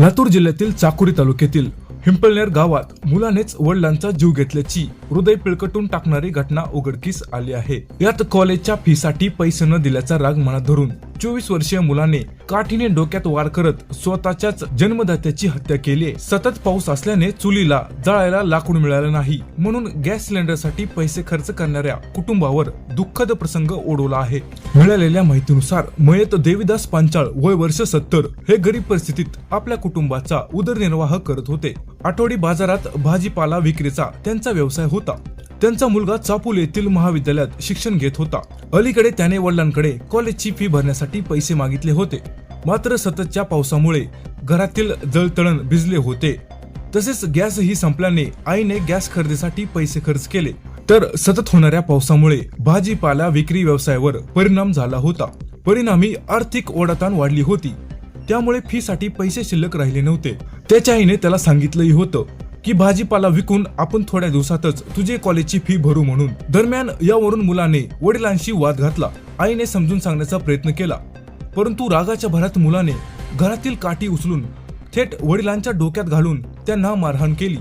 लातूर जिल्ह्यातील चाकुरी तालुक्यातील हिंपळनेर गावात मुलानेच वडिलांचा जीव घेतल्याची हृदय पिळकटून टाकणारी घटना उघडकीस आली आहे. यात कॉलेजच्या फीसाठी पैसे न दिल्याचा राग मनात धरून चोवीस वर्षीय मुलाने काठीने डोक्यात वार करत स्वतःच्याच जन्मदात्याची हत्या केली सतत पाऊस असल्याने चुलीला जळायला लाकूड मिळालं नाही. म्हणून गॅस सिलेंडरसाठी पैसे खर्च करणाऱ्या कुटुंबावर दुःखद प्रसंग ओढवला आहे. मिळालेल्या माहितीनुसार मयत देवीदास पांचाळ वय वर्ष सत्तर हे गरीब परिस्थितीत आपल्या कुटुंबाचा उदरनिर्वाह करत होते. आठवडी बाजारात भाजीपाला विक्रीचा त्यांचा व्यवसाय होता. त्यांचा मुलगा चापूल येथील महाविद्यालयात शिक्षण घेत होता. अलीकडे त्याने वडिलांकडे कॉलेजची फी भरण्यासाठी पैसे मागितले होते. मात्र सततच्या पावसामुळे घरातील जळतळण भिजले होते. तसेच गॅसही संपल्याने आईने गॅस खरेदीसाठी पैसे खर्च केले. तर सतत होणाऱ्या पावसामुळे भाजीपाला विक्री व्यवसायावर परिणाम झाला होता. परिणामी आर्थिक ओढाताण वाढली होती. त्यामुळे फीसाठी पैसे शिल्लक राहिले नव्हते. त्याच्या आईने त्याला सांगितलंही होतं की भाजीपाला विकून आपण थोड्या दिवसातच तुझे कॉलेजची फी भरू म्हणून. दरम्यान यावरून मुलाने वडिलांशी वाद घातला. आईने समजून सांगण्याचा प्रयत्न केला. परंतु रागाच्या भरात मुलाने घरातील काठी उचलून थेट वडिलांच्या डोक्यात घालून त्यांना मारहाण केली.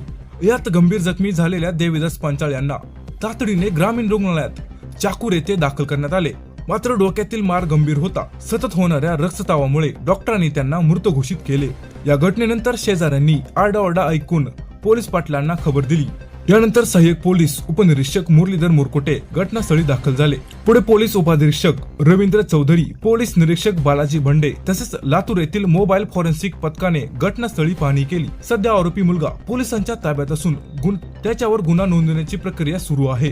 यात गंभीर जखमी झालेल्या देवीदास पांचाळ यांना तातडीने ग्रामीण रुग्णालयात चाकूर येथे दाखल करण्यात आले. मात्र डोक्यातील मार गंभीर होता. सतत होणाऱ्या रक्ततावामुळे डॉक्टरांनी त्यांना मृत घोषित केले. या घटनेनंतर शेजाऱ्यांनी आरडाओरडा ऐकून पोलीस पाटलांना खबर दिली. यानंतर सहाय्यक पोलीस उपनिरीक्षक मुरलीधर मुरकोटे घटनास्थळी दाखल झाले. पुढे पोलीस उपाधीक्षक रवींद्र चौधरी पोलीस निरीक्षक बालाजी भंडे तसेच लातूर येथील मोबाईल फॉरेन्सिक पथकाने घटनास्थळी पाहणी केली. सध्या आरोपी मुलगा पोलिसांच्या ताब्यात असून गुन- त्याच्यावर गुन्हा नोंदवण्याची प्रक्रिया सुरू आहे.